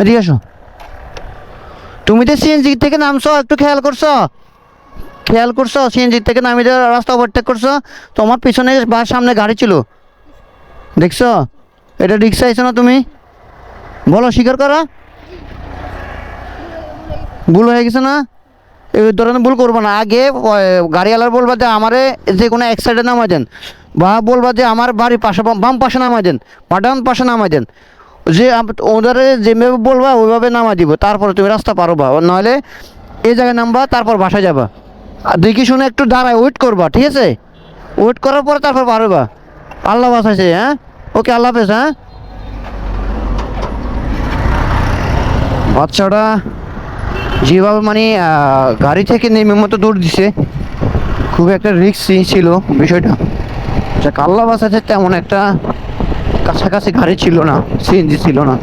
এদিকে তুমি তো সিএনজি থেকে নামছো, একটু খেয়াল করছ? খেয়াল করছ? সিএনজি থেকে দিয়ে রাস্তা ওভারটেক করছ? তোমার পিছনে বা সামনে গাড়ি ছিল। দেখছ? এটা রিক্সা আইছো না তুমি? বলো, স্বীকার করো। ভুল হয়ে গেছে না? এই ধরনের ভুল করব না। আগে গাড়িওয়ালার বলবা যে আমারে যে কোনো এক সাইডে নামাই দেন। বা বলবা যে আমার বাড়ির পাশে বাম- বাম পাশে নামাই দেন। বা ডান পাশে নামাই দেন। যে ওদের যেভাবে বলবা, ওইভাবে নামা দিব। তারপরে তুমি রাস্তা পারবা নাহলে এই জায়গায় নামবা, তারপর বাসায় যাবা। আর দেখি শুনে একটু দাঁড়ায় ওয়েট করবা, ঠিক আছে? ওয়েট করার পরে তারপর পারবা আল্লাহ বাসাইছে হ্যাঁ? ওকে, আল্লাহ হাফেজ হ্যাঁ? বাচ্চাটা যেভাবে মানে গাড়ি থেকে নেমে মতো দৌড় দিছে, খুব একটা রিক্সি ছিল বিষয়টা। যা কাল্লা বাসাতে তেমন একটা কাছাকাছি গাড়ি ছিল না সিএনজি ছিল না।